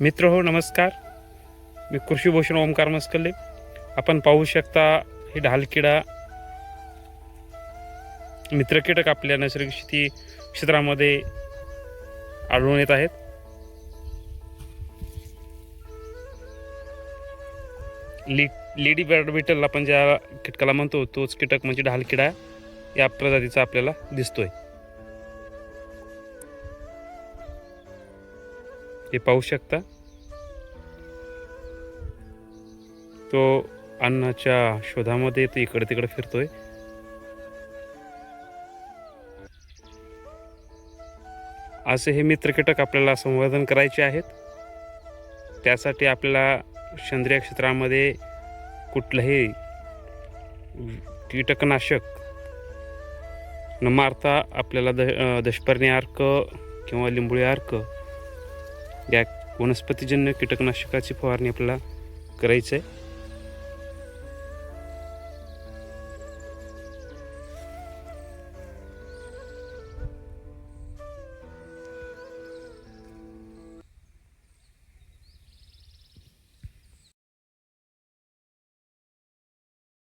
मित्र हो नमस्कार. मी कृषीभूषण ओमकार मस्कले. आपण पाहू शकता हे ढालकिडा मित्र कीटक आपल्या नैसर्गिक शेती क्षेत्रामध्ये आढळून येत आहेत. ली लेडी बर्ड बिटल आपण ज्या कीटकाला म्हणतो तोच कीटक म्हणजे ढालकिडा या प्रजातीचा आपल्याला दिसतोय. हे पाहू शकता. तो अन्नाच्या शोधामध्ये तो इकडे तिकडे फिरतोय. असे हे मित्र कीटक आपल्याला संवर्धन करायचे आहेत. त्यासाठी आपल्याला सेंद्रिय क्षेत्रामध्ये कुठलंही कीटकनाशक न मारता आपल्याला द दशपर्णी अर्क किंवा लिंबुळी अर्क या वनस्पतीजन्य कीटकनाशकाची फवारणी आपल्याला करायची आहे